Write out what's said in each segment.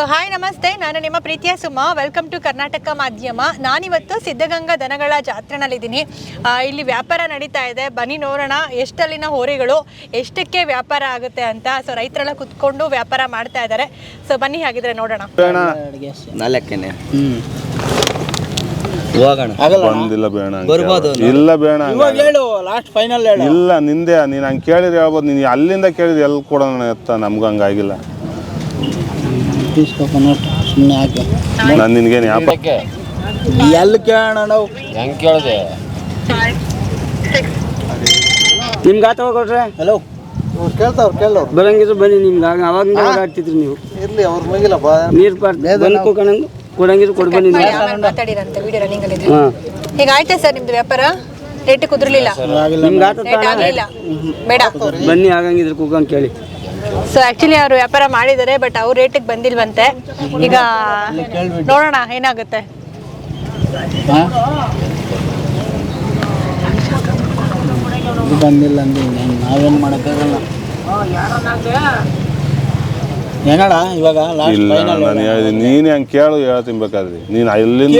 Hi ನಮಸ್ತೆ. ನಾನು ನಿಮ್ಮ ಪ್ರೀತಿಯ ಸುಮ. ವೆಲ್ಕಮ್ ಟು ಕರ್ನಾಟಕ ಮಾಧ್ಯಮ ನಾನಿವತ್ತು ಸಿದ್ಧಗಂಗಾ ದನಗಳ ಜಾತ್ರೆನಲ್ಲಿದ್ದೀನಿ. ಇಲ್ಲಿ ವ್ಯಾಪಾರ ನಡೀತಾ ಇದೆ. ಬನ್ನಿ ನೋಡೋಣ ಎಷ್ಟಲ್ಲಿನ ಹೋರಿಗಳು ಎಷ್ಟಕ್ಕೆ ವ್ಯಾಪಾರ ಆಗುತ್ತೆ ಅಂತ. ಸೊ ರೈತರೆಲ್ಲ ಕುತ್ಕೊಂಡು ವ್ಯಾಪಾರ ಮಾಡ್ತಾ ಇದ್ದಾರೆ. ಸೊ ಬನ್ನಿ ಹಾಗಿದ್ರೆ ನೋಡೋಣ. ನಾಲ್ಕೇನೆ. ಹೋಗೋಣ. ಬಂದಿಲ್ಲ ಬೇಡ. ಇಲ್ಲ ಬೇಡ ಲಾಸ್ಟ್ ಫೈನಲ್ ಹೇಳು ಇಲ್ಲ ನಿಂದೆ ನೀನು ಹಂಗೆ ಕೇಳಿದ್ರೆ ಹೇಳ್ಬೋದು. ನೀನು ಅಲ್ಲಿಂದ ಕೇಳಿದ್ರೆ ಎಲ್ಲಿ ಕೊಡೋಣ ಎತ್ತ ನಮ್ಗೆ ಹಂಗಾಗಿಲ್ಲ ಸುಮ್ಮನೆ ಹಾಕಿ ನಾನು ನಿನ್ಗೇನು ಯಾಪ ಎಲ್ಲಿ ಕೇಳೋಣ ನಾವು? ಹೆಂಗ್ ಕೇಳಿದೆ? ನಿಮ್ಗೆ ಆತ ಕೊಟ್ರೆ ಹಲೋ ಕೇಳ್ತಾವ್ರು ಕೇಳೋರು. ಬರಂಗಿದ್ರು ಬನ್ನಿ ನಿಮ್ಗೆ ಆಗ ಅವಾಗ ನೀವು. ಇರ್ಲಿ ಅವ್ರ ಮುಗಿಲ್ಲ ಬಾ. ನೀರು ಪಾಟ್ ಬಂದು ಕೊಡಂಗ್ ಕೊಡಂಗಿದ್ರು ಕೊಡ್ಬನ್ನಿ ಮಾತಾಡಿರಂತೆ ವಿಡಿಯೋ ರನ್ನಿಂಗ್ ಅಲ್ಲಿ ಹಾಂ. ಈಗ ಆಯ್ತಾ ಸರ್ ನಿಮ್ದು ವ್ಯಾಪಾರ? ರೇಟ್ ಕುದುರ್ಲಿಲ್ಲ. ನಿಮ್ಗೆ ಆತ ರೇಟ್ ಆಗಲಿಲ್ಲ. ಬೇಡ. ಬನ್ನಿ ಆಗಂಗಿದ್ರೆ ಕೂಗಂಗ್ ಕೇಳಿ. ಸೊ ಆಕ್ಚುಲಿ ಅವರು ವ್ಯಾಪಾರ ಮಾಡಿದ್ದಾರೆ ಬಟ್ ಅವ್ರ ರೇಟಿಗೆ ಬಂದಿಲ್ವಂತೆ. ಈಗ ನೋಡೋಣ ಏನಾಗುತ್ತೆ. ಇದು ಬಂದಿಲ್ಲ ಅಂದ್ರೆ ನಾವೇನು ಮಾಡೋಕ್ಕಾಗಲ್ಲ. ಏನಣ್ಣ ಇವಾಗ ಲಾಸ್ಟ್ ಇಲ್ಲ ಫೈನಲ್ ನಾನು ಹೇಳಿದೆ ನೀನು ಹಂಗೆ ಕೇಳು ಹೇಳ್ತೀನಿ ಬೇಕಾದ್ರೆ. ನೀನು ಅಲ್ಲಿಂದ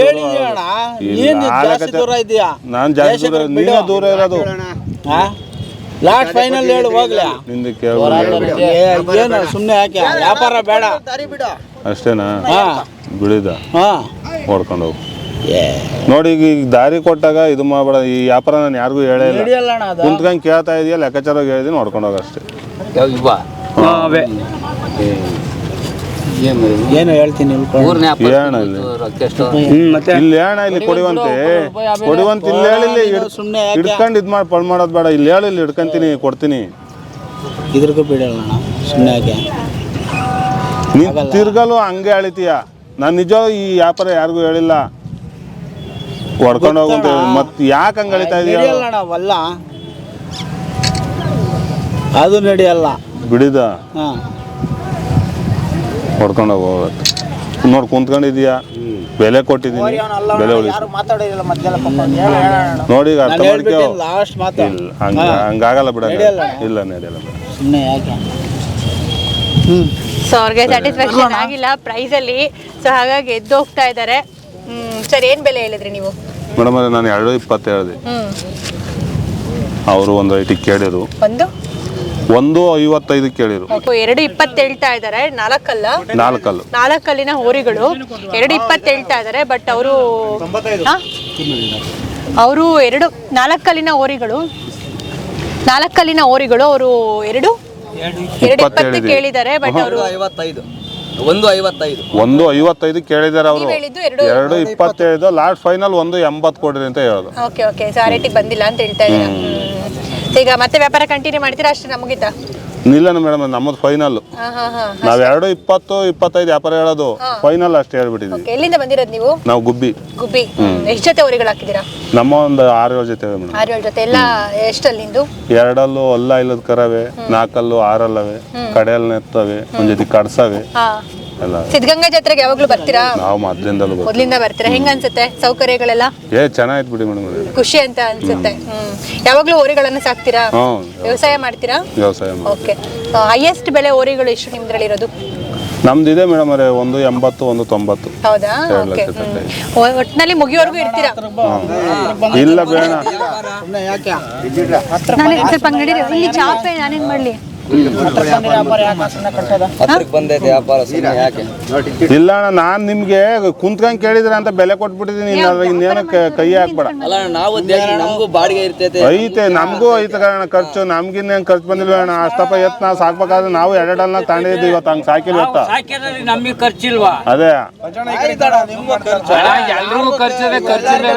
ನಾನು ಜಾಸ್ತಿ ದೂರ ನೀನೇ ದೂರ ಇರೋದು. ಹಾ? ಲಾಸ್ಟ್ ಫೈನಲ್ ಹೇಳು ಹೋಗ್ಲಾ. ನಿಂದು ಕೇಳಿ ಏ, ಏನು ಸುಮ್ಮನೆ ಯಾಕೆ? ವ್ಯಾಪಾರ ಬೇಡ. ಅಷ್ಟೇನಾ? ಹಾ. ಹೊಡ್ಕೊಂಡು ಹೋಗು. ನೋಡಿ ಈಗ ಈಗ ದಾರಿ ಕೊಟ್ಟಾಗ ಇದು ಮಾಡಬೇಡ. ಈ ವ್ಯಾಪಾರ ನಾನು ಯಾರಿಗೂ ಹೇಳೇ ಕುಂತ್ಕೊಂಡು ಕೇಳ್ತಾ ಇದೆಯಾ? ಲೆಕ್ಕಾಚಾರ ಹೇಳಿದೀನಿ ಹೊಡ್ಕೊಂಡು ಹೋಗು ಅಷ್ಟೇ. ಇವ ಹಾಂ. ಅವೇ ಏನು ಹೇಳ್ತೀನಿ ಇಲ್ಲಿ. ಮತ್ತೆ? ಇಲ್ಲಿ ಹೇಳ ಇಲ್ಲಿ ಕೊಡಿವಂತೆ. ಕೊಡಿವಂತ ಇಲ್ಲಿ ಹೇಳಿಲ್ಲ ಸುಮ್ನೆ ಯಾಕೆ? ಹಿಡ್ಕೊಂಡು ಇದು ಮಾಡಿ ಪಳ್ ಮಾಡೋದು ಬೇಡ. ಇಲ್ಲಿ ಹೇಳಿ ಇಲ್ಲಿ ಹಿಡ್ಕೊಂತೀನಿ ಕೊಡ್ತೀನಿ. ಇದ್ರಿಗೂ ಬಿಡಲ್ಲ ಅಣ್ಣ ಸುಮ್ಮನೆ ಯಾಕೆ? ನೀನು ತಿರ್ಗಲು ಹಂಗೆ ಅಳಿತೀಯ. ನಾನು ನಿಜ ಈ ವ್ಯಾಪಾರ ಯಾರಿಗೂ ಹೇಳಿಲ್ಲ. ಹೊಡ್ಕೊಂಡು ಹೋಗುವಂತ ಮತ್ತೆ ಯಾಕೆ ಹಂಗೆ ಹೇಳಿತಾ ಇದೀಯ? ನಡೆಯಲ್ಲ ಅಣ್ಣ ಅವಲ್ಲ. ಅದು ನಡೆಯಲ್ಲ. ಬಿಡಿದ? ಹಾ. ಹೊಡ್ಕೊಂಡು ಹೋಗೋದು. ನೋಡಿ ಕುಂತ್ಕೊಂಡಿದೀಯಾ ಬೆಲೆ ಕೊಟ್ಟಿದ್ದೀನಿ. ಬೆಲೆ ನೋಡಿ ಈಗ ಅರ್ಥ ಮಾಡ್ಕೋ. ಇಲ್ಲ ಹಂಗ ಹಂಗಾಗಲ್ಲ ಬಿಡ. ಇಲ್ಲ ನಡೆಯಲ್ಲ. ಸುಮ್ಮನೆ ಯಾಕೆ? ಸೊ ಅವ್ರಿಗೆ ಸ್ಯಾಟಿಸ್ಫ್ಯಾಕ್ಷನ್ ಆಗಿಲ್ಲ ಪ್ರೈಸಲ್ಲಿ ಸೊ ಹಾಗಾಗಿ ಎದ್ದು ಹೋಗ್ತಾ ಇದ್ದಾರೆ. ಸರ್ ಏನು ಬೆಲೆ ಹೇಳಿದ್ರಿ ನೀವು? ಮೇಡಮ್ ನಾನು ಎರಡು ಇಪ್ಪತ್ತು ಹೇಳಿದೆ. ಅವರು ಒಂದು ಐಟಿಗೆ ಕೇಳಿದ್ರು. ಒಂದು? ಒಂದು ಐವತ್ತೈದು ಕೇಳಿರು. ಸೊ ಎರಡು ಇಪ್ಪತ್ತು ಹೇಳ್ತಾ ಇದ್ದಾರೆ. ನಾಲ್ಕಲ್ಲ? ನಾಲ್ಕಲ್ಲು. ನಾಲ್ಕಲ್ಲಿನ ಹೋರಿಗಳು. ಎರಡು ಇಪ್ಪತ್ತು ಹೇಳ್ತಾ ಇದ್ದಾರೆ ಬಟ್ ಅವರು ಅವರು ಎರಡು ನಾಲ್ಕಲ್ಲಿನ ಹೋರಿಗಳು. ನಾಲ್ಕಲ್ಲಿನ ಹೋರಿಗಳು ಅವರು ಎರಡು ಎರಡು ಇಪ್ಪತ್ತು. ಕೇಳಿದ್ದಾರೆ ಬಟ್ ಅವರು ಐವತ್ತೈದು. ಒಂದು ಐವತ್ತೈದು. ಒಂದು ಐವತ್ತೈದು ಕೇಳಿದಾರೆ ಅವರು. ಎರಡು ಎರಡು ಇಪ್ಪತ್ತು ಹೇಳಿದ್ರು ಲಾಸ್ಟ್ ಫೈನಲ್ ಒಂದು ಎಂಬತ್ತು ಕೊಡ್ರಿ ಅಂತ ಹೇಳೋದು. Okay okay. ಸೊ ಬಂದಿಲ್ಲ ಅಂತ ಹೇಳ್ತಾ ಇದ್ದೀರಾ. ಈಗ ಮತ್ತೆ ವ್ಯಾಪಾರ ಕಂಟಿನ್ಯೂ ಮಾಡ್ತೀರಾ ಅಷ್ಟೇ ನಮಗಿದ್ದ ನಿಲ್ಲನ ಮೇಡಮ್ ನಮ್ಮದು ಫೈನಲ್ ಹಾ ಹಾಂ ಹಾಂ ನಾವು ಎರಡು ಇಪ್ಪತ್ತು ಇಪ್ಪತ್ತೈದು ವ್ಯಾಪಾರ ಹೇಳೋದು ಫೈನಲ್ ಅಷ್ಟೇ ಹೇಳ್ಬಿಟ್ಟಿದ್ವಿ. ಓಕೆ ಎಲ್ಲಿಂದ ಬಂದಿರೋದು ನೀವು? ನಾವು ಗುಬ್ಬಿ. ಗುಬ್ಬಿ. ಎಷ್ಟು ಜೊತೆ ಹೋರಿಗಳು ಹಾಕಿದ್ದೀರಾ? ನಮ್ಮ ಒಂದು ಆರು ಏಳು ಜೊತೆ ಮೇಡಮ್ ಆರು ಏಳು ಜೊತೆ. ಎಲ್ಲ ಎಷ್ಟಲ್ಲಿಂದು ಎರಡಲ್ಲೂ ಅಲ್ಲ ಇಲ್ಲದ ಕರವೆ ನಾಲ್ಕಲ್ಲು ಆರಲ್ಲವೆ ಕಡೆಯಲ್ಲಿ ನೆತ್ತವೆ ಒಂದ್ ಜೊತೆ ಕಡ್ಸವೆ. ಹಾ. ಎಲ್ಲ ಸಿದ್ಧಗಂಗಾ ಜಾತ್ರೆಗೆ ಯಾವಾಗ್ಲೂ ಬರ್ತೀರಾ? ನಾವು ಮೊದ್ಲಿಂದಲೂ ಬರ್ತೀವಿ. ಮೊದ್ಲಿಂದ ಬರ್ತೀರಾ? ಹೆಂಗ ಅನ್ಸುತ್ತೆ ಸೌಕರ್ಯಗಳೆಲ್ಲ? ಏ ಚೆನ್ನಾಗಿತ್ತು ಬಿಡಿ ಮೇಡಮ್ ಖುಷಿ ಅಂತ ಅನ್ಸುತ್ತೆ. ಹ್ಮ್. ಯಾವಾಗ್ಲೂ ಹೋರಿಗಳನ್ನ ಸಾಕ್ತೀರಾ? ವ್ಯವಸಾಯ ಮಾಡ್ತೀರಾ? ವ್ಯವಸಾಯ ಮಾಡಿ ಓಕೆ. ಹೈಯೆಸ್ಟ್ ಬೆಲೆ ಹೋರಿಗಳು ಎಷ್ಟು ನಿಮ್ದ್ರಲ್ಲಿ ಇರೋದು? ನಮ್ದು ಇದೆ ಮೇಡಮ್ ಅವರೇ ಒಂದು ಎಂಬತ್ತು ಒಂದು ತೊಂಬತ್ತು. ಹೌದಾ? ಎರಡು ಓಕೆ. ಲಕ್ಷ ಒಟ್ಟಿನಲ್ಲಿ ಮುಗಿಯೋವರೆಗೂ ಇರ್ತೀರಾ? ಇಲ್ಲ ಬೇಡ. ಸುಮ್ಮನೆ ಯಾಕೆ? ನಾನು ಸ್ವಲ್ಪ ಅಂಗಡಿ ಇಲ್ಲಿ ಚಾಪೆ ನಾನೇನ್ ಮಾಡ್ಲಿ? ಇಲ್ಲ ಅಣ್ಣ ನಾನು ನಿಮ್ಗೆ ಕುಂತ್ಕೊಂಡ್ ಕೇಳಿದ್ರ ಅಂತ ಬೆಲೆ ಕೊಟ್ಬಿಟ್ಟಿದ್ದೀನಿ. ಇನ್ನು ಇನ್ನೇನು ಕ- ಹಾಕ್ಬೇಡ. ಅಲ್ಲ ನಾವು ದೇಶ ನಮಗೂ ಬಾಡಿಗೆ ಇರ್ತೈತೆ. ಐತೆ ನಮಗೂ ಐತೆ ಕಾರಣ ಖರ್ಚು. ನಮ್ಗಿನ್ನೇನು ಖರ್ಚು ಬಂದಿಲ್ಲ ಅಣ್ಣ? ಅಷ್ಟಪ್ಪ ಎತ್ ನಾವು ಸಾಕ್ಬೇಕಾದ್ರೆ ನಾವು ಎರಡಲ್ಲ ತಾಂಡಿದ್ವಿ ಇವತ್ತು ಹಂಗೆ ಸಾಕಿಲ್ಲ ನಮಗೆ ಖರ್ಚಿಲ್ವಾ? ಅದೇ. ನಿಮ್ಗೂ ಖರ್ಚು. ಎಲ್ರಿಗೂ ಖರ್ಚಿದೆ ಖರ್ಚಿಲ್ಲ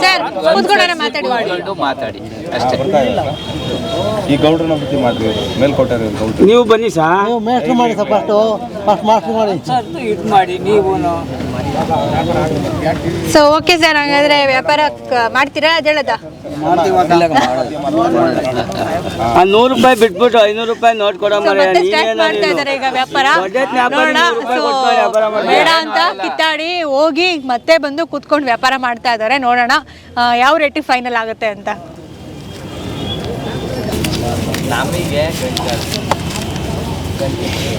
ಸರ್ ಕೂತ್ಕೊಳ್ಳೋಣ ಮಾತಾಡಿ. ಮಾತಾಡಿ ಅಷ್ಟೇ. ಈ ಗೌಡ್ರನ್ನ ಮಾಡ್ತೀವಿ. ಮೇಲ್ಕೋಟೆ ನೀವು ಬನ್ನಿ ಸಾ. ನೀವು ಮೇಸ್ಟ್ರು ಮಾಡಿ ಸ್ವಲ್ಪ ಫಸ್ಟು. ಫಸ್ಟ್ ಮಾಸ್ಟ್ರು ಮಾಡಿ. ಇದು ಮಾಡಿ ನೀವು ಸೊ ಓಕೆ ಸರ್ ಹಂಗಾದ್ರೆ ವ್ಯಾಪಾರ ಕ- ಮಾಡ್ತೀರಾ ಅದ್ ಹೇಳದ ಆ ನೂರು ರೂಪಾಯಿ ಬಿಟ್ಬಿಟ್ಟು ಐನೂರು ರೂಪಾಯಿ ನೋಟ್ ಕೊಡೋ So, ಮರೆ ಮತ್ತೆ ಸ್ಟಾರ್ಟ್ ಮಾಡ್ತಾ ಇದಾರೆ ಈಗ ವ್ಯಾಪಾರ? ಬಜೆಟ್ ವ್ಯಾಪಾರ ನೋಡೋಣ. ನೂರು ರೂಪಾಯಿ So, ಕೊಟ್ಟು ವ್ಯಾಪಾರ ಮಾಡಿ. ಬೇಡ ಅಂತ ಕಿತ್ತಾಡಿ ಹೋಗಿ ಮತ್ತೆ ಬಂದು ಕೂತ್ಕೊಂಡು ವ್ಯಾಪಾರ ಮಾಡ್ತಾ ಇದ್ದಾರೆ ನೋಡೋಣ ಆ, ಯಾವ ರೇಟಿಗೆ ಫೈನಲ್ ಆಗುತ್ತೆ ಅಂತ. ನಮಗೆ ಗಂಟಲು ಗಂಟೆಗೆ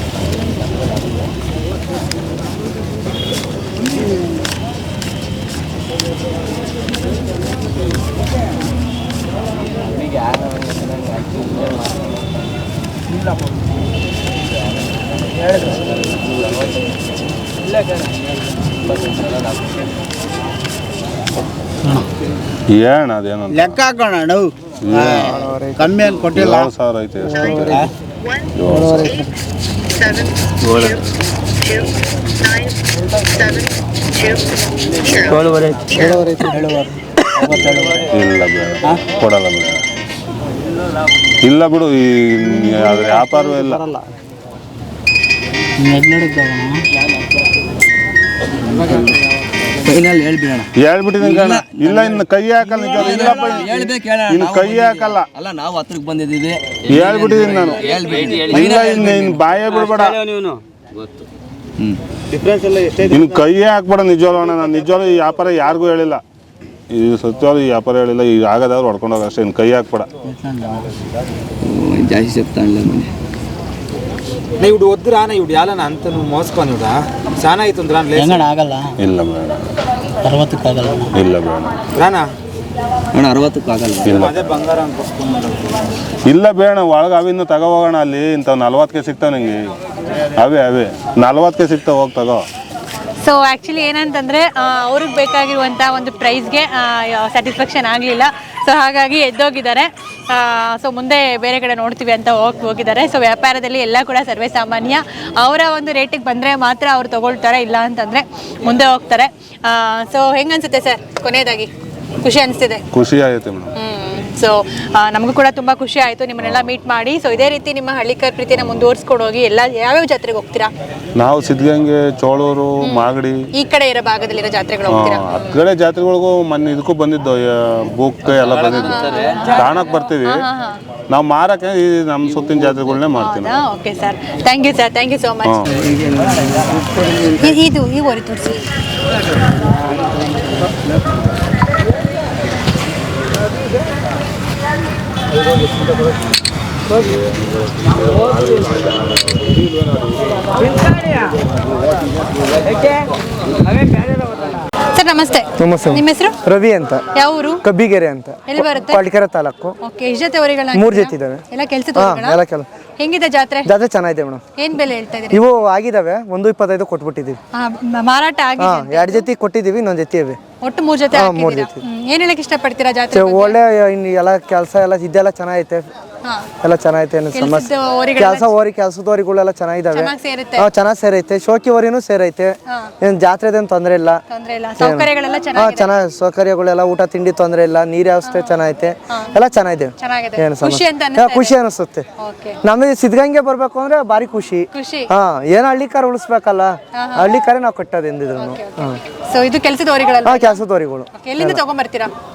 ಹುಡುಗಿ ಆನವನ್ನ ಚೆನ್ನಾಗಿ ಹಾಕಿ ಇಲ್ಲ ಕಣ ಏನ ಅದೇನೋ ಲೆಕ್ಕ ಹಾಕೋಣ ನಾವು ಕಮ್ಮಿ ಏನು ಕೊಟ್ಟಿಲ್ಲ. ಸಾವಿರ ಐತೆ ಏಳುವರೆ ಏಳುವರೆ. ಇಲ್ಲ ಬೇಡ ಕೊಡಲ್ಲ ಬೇಡ ಇಲ್ಲ ಬಿಡು ಈ ಅದ್ರ ವ್ಯಾಪಾರವೇ ಇಲ್ಲ. ಎಡ್ನಡಿದ್ದಾವಣ ಹೇಳ್ಬಿಡೋಣ? ಇಲ್ಲ ಇನ್ನು ಕೈ ಹಾಕಲ್ಲ ಇನ್ನು ಕೈ ಹಾಕಲ್ಲ. ಅಲ್ಲ ನಾವು ಹತ್ರಕ್ಕೆ ಬಂದಿದ್ದೀವಿ. ಹೇಳ್ಬಿಟ್ಟಿದ್ದೀನಿ ನಾನು. ಇಲ್ಲ ಇನ್ನು ಇನ್ನು ಬಾಯೇ ಬಿಡ್ಬೇಡ. ನೀನು. ಗೊತ್ತು. ಇನ್ನು ಹಾಕ್ಬೇಡ ನಿಜವಾಗ್ಲೂ ನಾನು. ನಿಜವಾಗ್ಲೂ ಈ ವ್ಯಾಪಾರ ಯಾರಿಗೂ ಹೇಳಿಲ್ಲ. ಈ ಸತ್ಯವಾದ ಈ ವ್ಯಾಪಾರ ಹೇಳಿಲ್ಲ. ಈಗ ಆಗದವ್ರು ಹೊಡ್ಕೊಂಡೋಗ ಅಷ್ಟೇ. ಇನ್ನು ಕೈ ಹಾಕ್ಬೇಡ. ಜಾಸ್ತಿ ಮನೆ. ನಾ ಇವ್ಡು ಒದ್ರಾ ನಾ ಇವ್ಡು ಯಾಲನ ಅಂತ ಮೋಸ್ಕೊಂಡು ಇವ್ಡ ಸ್ನಾನ ಆಯ್ತು ಅಂದ್ರೆ ಹೆಂಗಣ ಆಗಲ್ಲ? ಇಲ್ಲ ಬೇಡ. ಇಲ್ಲ ಬೇಡ. ರಾಣ? ಅಣ್ಣ ಅರವತ್ತಕ್ಕಾಗಲ್ಲ ಇಲ್ಲ. ಅದೇ ಬಂಗಾರ ಅಂತ ಇಲ್ಲ ಬೇಡ ಒಳಗೆ ಅವಿನ್ನು ತಗೋ ಹೋಗೋಣ ಅಲ್ಲಿ. ಇಂಥವು ನಲ್ವತ್ತಕ್ಕೆ ಸಿಗ್ತಾವ ನಿಂಗೆ. ಅವೇ ಅವೇ. ನಲ್ವತ್ತಕ್ಕೆ ಸಿಗ್ತಾವ ಹೋಗಿ ತಗೋ. ಸೊ ಆ್ಯಕ್ಚುಲಿ ಏನಂತಂದರೆ ಅವ್ರಿಗೆ ಬೇಕಾಗಿರುವಂಥ ಒಂದು ಪ್ರೈಸ್ಗೆ ಸ್ಯಾಟಿಸ್ಫ್ಯಾಕ್ಷನ್ ಆಗಲಿಲ್ಲ. ಸೊ ಹಾಗಾಗಿ ಎದ್ದೋಗಿದ್ದಾರೆ. ಸೊ ಮುಂದೆ ಬೇರೆ ಕಡೆ ನೋಡ್ತೀವಿ ಅಂತ ಹೋಗಿ ಹೋಗಿದ್ದಾರೆ. ಸೊ ವ್ಯಾಪಾರದಲ್ಲಿ ಎಲ್ಲ ಕೂಡ ಸರ್ವೇ ಸಾಮಾನ್ಯ. ಅವರ ಒಂದು ರೇಟಿಗೆ ಬಂದರೆ ಮಾತ್ರ ಅವ್ರು ತೊಗೊಳ್ತಾರೆ ಇಲ್ಲ ಅಂತಂದರೆ ಮುಂದೆ ಹೋಗ್ತಾರೆ. ಸೊ ಹೆಂಗನ್ಸುತ್ತೆ ಸರ್? ಕೊನೆಯದಾಗಿ. ಖುಷಿ ಅನಿಸ್ತಿದೆ. ಖುಷಿ ಆಯ್ತು ಮೇಡಮ್. ಸೊ ನಮಗೂ ಕೂಡ ತುಂಬ ಖುಷಿ ಆಯಿತು ನಿಮ್ಮನ್ನೆಲ್ಲ ಮೀಟ್ ಮಾಡಿ. ಸೊ ಇದೇ ರೀತಿ ನಿಮ್ಮ ಹಳ್ಳಿಕರ್ ಪ್ರೀತಿನ ಮುಂದುವರಿಸ್ಕೊಂಡು ಹೋಗಿ ಎಲ್ಲ ಯಾವ್ಯಾವ ಜಾತ್ರೆಗೆ ಹೋಗ್ತೀರಾ? ನಾವು ಸಿದ್ಧಗಂಗೆ ಚೋಳೂರು ಮಾಗಡಿ. ಈ ಕಡೆ ಇರೋ ಭಾಗದಲ್ಲಿರೋ ಜಾತ್ರೆಗಳು ಹೋಗ್ತೀರಾ? ಕಡೆ ಜಾತ್ರೆಗಳಿಗೂ ಮೊನ್ನೆ ಇದಕ್ಕೂ ಬಂದಿದ್ದು ಬುಕ್ ಎಲ್ಲ ಬಂದಿದ್ದು. ಕಾಣಕ್ ಬರ್ತೀವಿ. ನಾವು ಮಾರಕ್ಕೆ ಈ ನಮ್ಮ ಸುತ್ತಿನ ಜಾತ್ರೆಗಳನ್ನೇ ಮಾಡ್ತೀವಿ okay sir thank you sir thank you so much. ಇದು ಈ ಓರಿ ತೋರಿಸಿ. ಸರ್ ನಮಸ್ತೆ. ನಮಸ್ತೆ. ನಿಮ್ಮ ಹೆಸರು? ರವಿ ಅಂತ. ಯಾವ ಊರು? ಕಬ್ಬಿಗೆರೆ ಅಂತ. ಎಲ್ಲಿ ಬರುತ್ತೆ? ಪಾಲಿಕೆರೆ ತಾಲೂಕು. ಓಕೆ ಇಷ್ಟ ಜೊತೆ ಮೂರು ಮೂರ್ ಜೊತೆ ಇದಾವೆ. ಎಲ್ಲ ಕೆಲಸ ಹಾ? ಎಲ್ಲ ಕೆಲ ಹೆಂಗಿದೆ ಜಾತ್ರೆ? ಜಾತ್ರೆ ಚೆನ್ನಾಗಿದೆ ಮೇಡಮ್. ಏನ್ ಬೆಲೆ ಹೇಳ್ತಾ ಇದೀರಿ ಇವು ಆಗಿದಾವೆ ಒಂದು ಇಪ್ಪತ್ತೈದು ಕೊಟ್ಬಿಟ್ಟಿದೀವಿ ಮಾರಾಟ ಹಾ ಆಗಿದೆ ಎರಡು ಜೊತೆ ಕೊಟ್ಟಿದ್ದೀವಿ ಇನ್ನೊಂದು ಜೊತೆ ಇವೆ. ಒಟ್ಟು ಮೂರು ಜೊತೆ ಹಾ, ಮೂರ್ ಜೊತೆ. ಏನ್ ಹೇಳಕ್ ಇಷ್ಟಪಡ್ತೀರಾ ಜಾತ್ರೆ ಒಳ್ಳೆ ಇನ್ನು ಎಲ್ಲ ಕೆಲಸ ಎಲ್ಲ ಇದೆಲ್ಲ ಚೆನ್ನಾಗೈತೆ. ಹಾ ಎಲ್ಲ ಚೆನ್ನಾಗೈತೆ ಏನು ಸಮಸ್ಯೆ ಕೆಲಸ ಓರಿ ಕೆಲಸದವರಿಗಳೆಲ್ಲ ಚೆನ್ನಾಗಿದಾವೆ. ಚೆನ್ನಾಗ್ ಸೇರೈತೆ. ಶೋಕಿ ಓರಿನೂ ಸೇರೈತೆ. ಏನು ಜಾತ್ರೆದೇನು ತೊಂದರೆ ಇಲ್ಲ. ಹಾ ಚೆನ್ನಾಗಿ ಸೌಕರ್ಯಗಳೆಲ್ಲ ಊಟ ತಿಂಡಿ ತೊಂದರೆ ಇಲ್ಲ. ನೀರು ವ್ಯವಸ್ಥೆ ಚೆನ್ನಾಗೈತೆ. ಎಲ್ಲ ಚೆನ್ನಾಗಿದೆ. ಏನು ಖುಷಿ ಸಮಸ್ಯೆ ಅನಿಸುತ್ತೆ. ನಮಗೆ ಸಿದ್ಧಗಂಗೆ ಬರ್ಬೇಕು ಅಂದ್ರೆ ಭಾರಿ ಖುಷಿ. ಹಾ ಏನ್ ಹಳ್ಳಿ ಕಾರ್ ಉಳಿಸ್ಬೇಕಲ್ಲ ಹಳ್ಳಿ ಕಾರೇ ನಾವು ಕಟ್ಟೋದು ಎಂದಿದ್ರು ಹಾ. ಕೆಲಸದವರಿಗಳು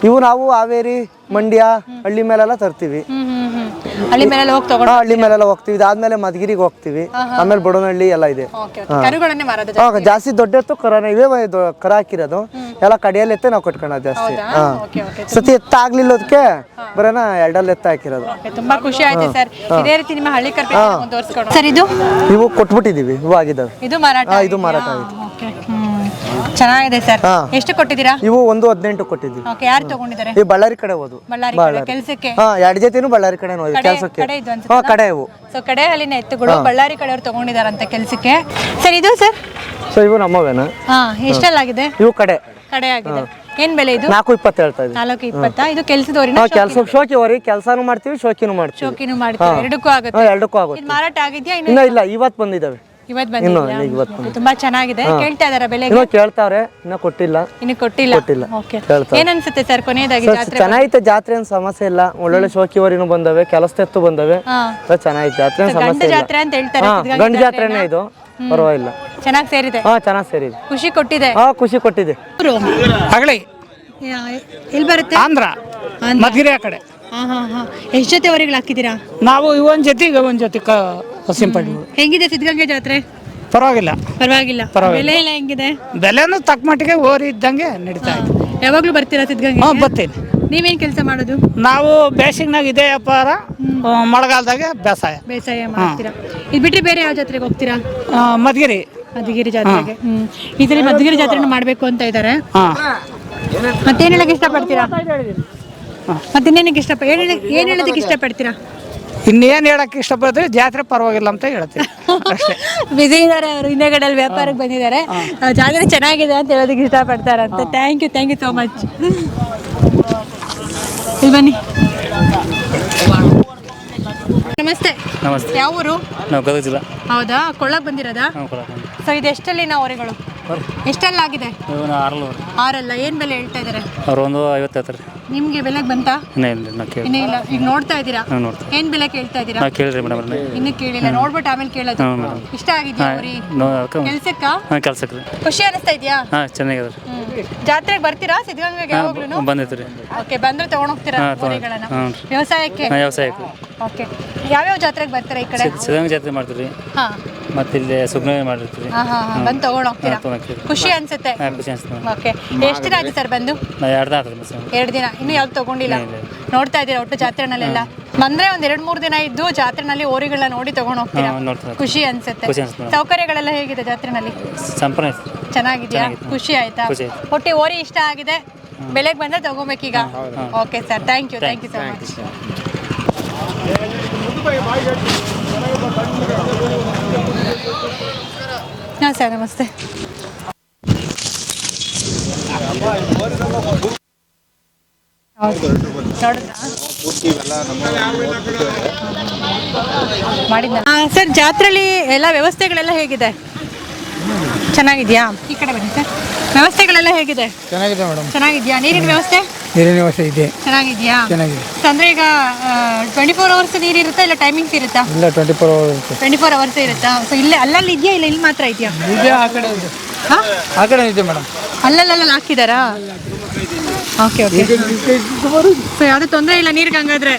ಇವು ನಾವು ಹಾವೇರಿ ಮಂಡ್ಯ ಹಳ್ಳಿ ಮೇಲೆಲ್ಲ ತರ್ತೀವಿ. ಹಳ್ಳಿ ಮೇಲೆ ಹೋಗಿ ತಗೊಂಡು ಹಾ ಹಳ್ಳಿ ಮೇಲೆಲ್ಲ ಹೋಗ್ತೀವಿ. ಇದಾದ್ಮೇಲೆ ಮಧುಗಿರಿಗೆ ಹೋಗ್ತೀವಿ. ಆಮೇಲೆ ಬಡವನಹಳ್ಳಿ ಎಲ್ಲ ಇದೆ. Okay okay. ಕರುಗಳನ್ನೇ ಮಾರೋದು ಹಾ, ಜಾಸ್ತಿ ದೊಡ್ಡ ಎತ್ತು ಕರನ. ಇವೇ ವ- ಕರ ಹಾಕಿರೋದು. ಎಲ್ಲ ಕಡೆಯಲ್ಲಿ ಎತ್ತೆ ನಾವು ಕಟ್ಕೊಳ್ಳೋದು ಜಾಸ್ತಿ. ಹೌದಾ? ಹಾ. Okay okay. ಸತಿ ಎತ್ತ ಆಗ್ಲಿಲ್ಲದಕ್ಕೆ ಬರೋಣ ಎರಡಲ್ಲಿ ಎತ್ತ ಹಾಕಿರೋದು. ಓಕೆ, ತುಂಬಾ ಖುಷಿ ಆಯ್ತು ಸರ್. ಇದೇ ರೀತಿ ನಿಮ್ಮ ಹಳ್ಳಿ ಕರ್ಪಿ ಮುಂದುವರ್ಸ್ಕೊಂಡು ಸರ್ ಇದು? ಇವು ಕೊಟ್ಬಿಟ್ಟಿದೀವಿ. ಇವು ಆಗಿದಾವೆ ಇದು ಮಾರಾಟ ಇದು ಆಗಿದ್ಯಾ? ಮಾರಾಟ ಆಗಿದೆ. ಓಕೆ ಹ್ಮ್ ಚೆನ್ನಾಗಿದೆ ಸರ್. ಹಾ. ಎಷ್ಟು ಕೊಟ್ಟಿದ್ದೀರಾ? ಇವು ಒಂದು ಹದಿನೆಂಟು ಕೊಟ್ಟಿದ್ದೀವಿ. ಓಕೆ ಯಾರು ತಗೊಂಡಿದ್ದಾರೆ? ಈ ಬಳ್ಳಾರಿ ಕಡೆ ಹೋದು. ಬಳ್ಳಾರಿ ಕಡೆ ಕೆಲ್ಸಕ್ಕೆ? ಹಾ ಎರಡು ಜೊತೆನೂ ಬಳ್ಳಾರಿ ಕಡೆ ಹೋದ್ವಿ ಕಡೆ- ಕೆಲಸಕ್ಕೆ. ಕಡೆ ಇದು? ಹಾ ಕಡೆ ಇವು. ಸೊ ಕಡೆ ಅಲ್ಲಿನ ಎತ್ತುಗಳು ಬಳ್ಳಾರಿ ಕಡೆಯವ್ರು ತಗೊಂಡಿದಾರಂತ ಕೆಲ್ಸಕ್ಕೆ. ಸರ್ ಇದು ಸರ್? ಸೊ ಇವು ನಮ್ಮವೇನ? ಹಾ ಎಷ್ಟಲ್ಲಾಗಿದೆ ಇವು ಕಡೆ. ಕಡೆ ಆಗಿದೆ. ಏನ್ ಬೆಲೆ ಇದು? ನಾಲ್ಕು ಇಪ್ಪತ್ತು ಹೇಳ್ತಾ ಇದ್ವಿ ನಾಲ್ಕು ಇಪ್ಪತ್ತ? ಇದು ಕೆಲ್ಸದವ್ರಿನ ಹಾ ಕೆಲಸ ಶೋಕಿ ಅವ್ರಿ ಕೆಲಸನೂ ಮಾಡ್ತೀವಿ ಶೋಕಿನೂ ಮಾಡ್ತೀವಿ. ಶೋಕಿನೂ ಮಾಡ್ತೀವಿ. ಎರಡಕ್ಕೂ ಆಗುತ್ತೆ. ಹಾ ಎರಡಕ್ಕೂ ಆಗುತ್ತೆ. ಇದು ಮಾರಾಟ ಆಗಿದ್ಯಾ ಇನ್ನು ಇನ್ನ ಇಲ್ಲ ಇವತ್ತು ಬಂದಿದ್ದಾವೆ. ಇವತ್ತು ಇನ್ನು ಬಂದಿದ್ಯಾ ಇವತ್ತು ತುಂಬಾ ಚೆನ್ನಾಗಿದೆ. ಕೇಳ್ತಾ ಇದಾರ ಬೆಲೆ ಇನ್ನೂ ಕೇಳ್ತಾವ್ರೆ ಇನ್ನೂ ಕೊಟ್ಟಿಲ್ಲ. ಇನ್ನು ಕೊಟ್ಟಿಲ್ಲ? ಕೊಟ್ಟಿಲ್ಲ. ಓಕೆ. ಕೇಳ್ತಾರೆ. ಏನ್ ಅನ್ಸುತ್ತೆ ಸರ್ ಕೊನೆಯದಾಗಿ ಸೊ, ಜಾತ್ರೆ ಚೆನ್ನಾಗೈತೆ ಜಾತ್ರೆ ಏನು ಸಮಸ್ಯೆ ಇಲ್ಲ. ಒಳ್ಳೊಳ್ಳೆ ಶೋಕಿವರಿನೂ ಬಂದವೆ ಕೆಲಸ ಎತ್ತು ಬಂದವೆ. ಹಾ. ಸೊ, ಚೆನ್ನಾಗೈತೆ. ಜಾತ್ರೆ ಏನ್ ಗಂಡು ಸಮಸ್ಯೆ ಇಲ್ಲ. ಜಾತ್ರೆ ಅಂತ ಹೇಳ್ತಾರೆ ಹಾ ಸಿದ್ಧಗಂಗಾ ಗಂಡು ಜಾತ್ರೆನೇ ಇದು. ಪರವಾಗಿಲ್ಲ. ಚೆನ್ನಾಗಿ ಸೇರಿದೆ? ಹಾ ಚೆನ್ನಾಗಿ ಸೇರಿದೆ. ಖುಷಿ ಕೊಟ್ಟಿದೆ? ಹಾ ಖುಷಿ ಕೊಟ್ಟಿದೆ. ಹಗಳಿ. ಎಲ್ಲಿ ಬರುತ್ತೆ? ಆಂಧ್ರ. ಮಧುಗಿರಿ ಆ ಕಡೆ. ಹಾ ಹಾ ಹಾ. ಎಷ್ಟು ಜೊತೆ ಅವರಿಗಳು ಹಾಕಿದ್ದೀರಾ? ನಾವು ಇವನ್ ಜೊತೆ ಈಗ ಒಂದ್ ಜೊತೆ ಕ ಹೆಂಗಿದೆ ಸಿದ್ಧಗಂಗೆ ಜಾತ್ರೆ? ಪರವಾಗಿಲ್ಲ. ಪರವಾಗಿಲ್ಲ. ಬೆಲೆ ಎಲ್ಲ ಹೆಂಗಿದೆ? ಬೆಲೆನೂ ತಕ್ಕ ಮಟ್ಟಿಗೆ ಓರಿ ಇದ್ದಂಗೆ ನಡೀತಾ ಇದೆ. ಯಾವಾಗ್ಲೂ ಬರ್ತೀರಾ ಸಿದ್ಧಗಂಗೆ ಹಾಂ ಬರ್ತೀನಿ. ನೀವೇನ್ ಕೆಲಸ ಮಾಡೋದು? ನಾವು ಬೇಸಿಗ್ನಾಗ ಇದೇ ವ್ಯಾಪಾರ ಮಳೆಗಾಲದಾಗ ಮಳೆಗಾಲದಾಗೆ ಬೇಸಾಯ. ಬೇಸಾಯ ಮಾಡ್ತೀರಾ? ಇದು ಬಿಟ್ರೆ ಬೇರೆ ಯಾವ ಜಾತ್ರೆಗೆ ಹೋಗ್ತೀರಾ? ಆ, ಮಧುಗಿರಿ. ಮಧುಗಿರಿ ಜಾತ್ರೆಗೆ. ಹ್ಮ್. ಈ ಸಲ ಮಧುಗಿರಿ ಜಾತ್ರೆನ ಮಾಡ್ಬೇಕು ಅಂತ ಇದ್ದಾರೆ ಹಾಂ. ಮತ್ತೇನ್ ಹೇಳಕ್ ಇಷ್ಟಪಡ್ತೀರಾ? ಮತ್ತಿನ್ನೇನಕ್ಕೆ ಇಷ್ಟ ಏನ್ ಏನು ಏನ್ ಹೇಳೋದಕ್ಕೆ ಇಷ್ಟಪಡ್ತೀರಾ? ಇನ್ನೇನು ಹೇಳಕ್ಕೆ ಇಷ್ಟಪಡ್ತೀವಿ? ಜಾತ್ರೆ ಪರವಾಗಿಲ್ಲ ಅಂತ ಹೇಳ್ತೀವಿ. ಅಷ್ಟೇ. ಬಿಸಿ ಇದ್ದಾರೆ ಅವರು ಹಿನ್ನೆಗಡಲ್ಲಿ ವ್ಯಾಪಾರಕ್ಕೆ ಬಂದಿದ್ದಾರೆ. ಜಾತ್ರೆ ಚೆನ್ನಾಗಿದೆ ಅಂತ ಹೇಳೋದಕ್ಕೆ ಇಷ್ಟಪಡ್ತಾರಂತ thank you thank you so much ಇಲ್ಲಿ ಬನ್ನಿ. ನಮಸ್ತೆ. ನಮಸ್ತೆ. ಯಾವ ಊರು? ನಾವು ಗದಗ ಜಿಲ್ಲಾ. ಹೌದಾ? ಕೊಳ್ಳಕ್ ಬಂದಿರೋದಾ? ಸೊ ಇದೆಷ್ಟಲ್ಲಿ ನಾವು ಹೊರೆಗಳು ಎಷ್ಟೆಲ್ಲ ಆಗಿದೆ ಇವನು ಆರಲ್ಲ ಆರಲ್ಲ ಏನ್ ಬೆಲೆ ಹೇಳ್ತಾ ಇದ್ದಾರೆ ಅವ್ರು ಒಂದು ಐವತ್ತು ಹೇಳ್ತಾರೆ. ನಿಮ್ಗೆ ಬೆಲೆ ಬಂತಾ? ಇನ್ನೇ ಇಲ್ಲ ನಾ ಕೇಳಿ ಇನ್ನೂ ಇಲ್ಲ ಈಗ ನೋಡ್ತಾ ಇದ್ದೀರಾ? ನಾವು ನೋಡ್ತೀವಿ ಏನ್ ಬೆಲೆ ಕೇಳ್ತಾ ಇದ್ದೀರಾ? ನಾ ಕೇಳಿರಿ ಮೇಡಮ್ ಅವ್ರನ್ನ. ಇನ್ನು ಕೇಳಿಲ್ಲ ನೋಡ್ಬಿಟ್ಟು ಆಮೇಲೆ ಕೇಳೋದು. ಮೇಡಮ್. ಇಷ್ಟ ಆಗಿದ್ಯಾ ಅವ್ರಿ ನೋ ಕೆಲ್ಸಕ್ಕ? ಹಾಂ ಕೆಲ್ಸಕ್ಕೆ ರೀ. ಖುಷಿ ಅನಿಸ್ತಾ ಇದೆಯಾ? ಹಾಂ ಚೆನ್ನಾಗಿದೆ ರೀ. ಜಾತ್ರೆಗೆ ಬರ್ತೀರಾ? ಸಿದ್ಧಗಂಗೆಗೆ ಯಾವಾಗ್ಲೂ ಹಾಂ ಬಂದೈತೆ ರೀ. ಓಕೆ ಬಂದ್ರೆ ತಗೊಂಡ್ ಹೋಗ್ತೀರಾ ಹಾಂ, ತಗೊಂಡ್-. ವ್ಯವಸಾಯಕ್ಕೆ? ಹಾಂ ವ್ಯವಸಾಯಕ್ಕೆ. ಓಕೆ. ಯಾವ್ಯಾವ ಜಾತ್ರೆಗೆ ಬರ್ತೀರಾ ಈ ಕಡೆ? ಸಿದ್ಧಗಂಗೆ ಜಾತ್ರೆ ಮಾಡ್ತೀವಿ. ರೀ ಹಾ. ಮತ್ತು ಇಲ್ಲಿ ಮಾಡಿರ್ತೀವಿ. ಹಾ ಹಾ ಹಾ. ಬಂದು ತಗೊಂಡ್ ಹೋಗ್ತೀರಾ? ಖುಷಿ ಅನ್ಸುತ್ತೆ. ಹಾಂ ಖುಷಿ ಅನಿಸ್ತು ಓಕೆ. ಎಷ್ಟು ದಿನ ಆಯ್ತು ಸರ್ ಬಂದು? ಎರಡು ದಿನ ಮಿಸ್ ಎರಡು ದಿನ. ಇನ್ನು ಯಾವ್ದು ತಗೊಂಡಿಲ್ಲ? ಇಲ್ಲ, ನೋಡ್ತಾ ಇದ್ದೀರಾ ಒಟ್ಟು ಜಾತ್ರೆನಲ್ಲೆಲ್ಲ? ಬಂದ್ರೆ ಒಂದ್ ಎರಡ್ ಮೂರ್ ದಿನ ಇದ್ದು ಜಾತ್ರೆನಲ್ಲಿ ಓರಿಗಳನ್ನ ನೋಡಿ ತಗೊಂಡು ಹೋಗ್ತೀರಾ? ಹಾಂ ಖುಷಿ ಅನ್ಸುತ್ತೆ. ಖುಷಿ ಅನ್ಸುತ್ತೆ. ಸೌಕರ್ಯಗಳೆಲ್ಲ ಹೇಗಿದೆ ಜಾತ್ರೆನಲ್ಲಿ? ಸಂಪೂರ್ಣ ಚೆನ್ನಾಗಿದ್ಯಾ? ಖುಷಿ ಆಯ್ತಾ? ಖುಷಿ ಆಯ್ತು. ಒಟ್ಟಿ ಓರಿ ಇಷ್ಟ ಆಗಿದೆ. ಬೆಲೆಗೆ ಬಂದ್ರೆ ತಗೋಬೇಕೀಗ okay sir. Thank you thank you so much ಹಾಂ ಸರ್ ನಮಸ್ತೆ ಸರ್ ಜಾತ್ರೆಲಿ ಎಲ್ಲ ವ್ಯವಸ್ಥೆಗಳೆಲ್ಲ ಹೇಗಿದೆ? ಚೆನ್ನಾಗಿದ್ಯಾ? ಈ ಕಡೆ ಬನ್ನಿ ಸರ್. ವ್ಯವಸ್ಥೆಗಳೆಲ್ಲ ಹೇಗಿದೆ? ಚೆನ್ನಾಗಿದೆ ಮೇಡಮ್. ಚೆನ್ನಾಗಿದ್ಯಾ? ನೀರಿನ ವ್ಯವಸ್ಥೆ? ನೀರಿನ ವ್ಯವಸ್ಥೆ ಇದೆ. ಚೆನ್ನಾಗಿದ್ಯಾ? ಚೆನ್ನಾಗಿದೆ. ಸೊ ಅಂದ್ರೆ ಈಗ ಟ್ವೆಂಟಿ ಫೋರ್ ಅವರ್ಸ್ ನೀರು ಇರುತ್ತಾ ಇಲ್ಲ ಟೈಮಿಂಗ್ಸ್ ಇರುತ್ತಾ? ಇಲ್ಲ ಟ್ವೆಂಟಿ ಫೋರ್ ಅವರ್ ಇರುತ್ತೆ. ಟ್ವೆಂಟಿ ಫೋರ್ ಅವರ್ಸ್ ಇರುತ್ತಾ? ಸೊ ಇಲ್ಲೇ ಅಲ್ಲಲ್ಲಿ ಇದೆಯಾ ಇಲ್ಲ ಇಲ್ಲಿ ಮಾತ್ರ ಇದೆಯಾ? ಇದೆ ಆ ಕಡೆ ಇದೆ. ಹಾ? ಆ ಕಡೆ ಇದೆ ಮೇಡಮ್. ಅಲ್ಲಲ್ಲ ಹಾಕಿದಾರಾ? ಓಕೆ ಓಕೆ ಸೊ ಯಾವುದೇ ತೊಂದರೆ ಇಲ್ಲ ನೀರಿಗೆ ಹಂಗಾದ್ರೆ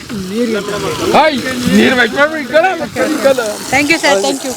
thank you sir thank you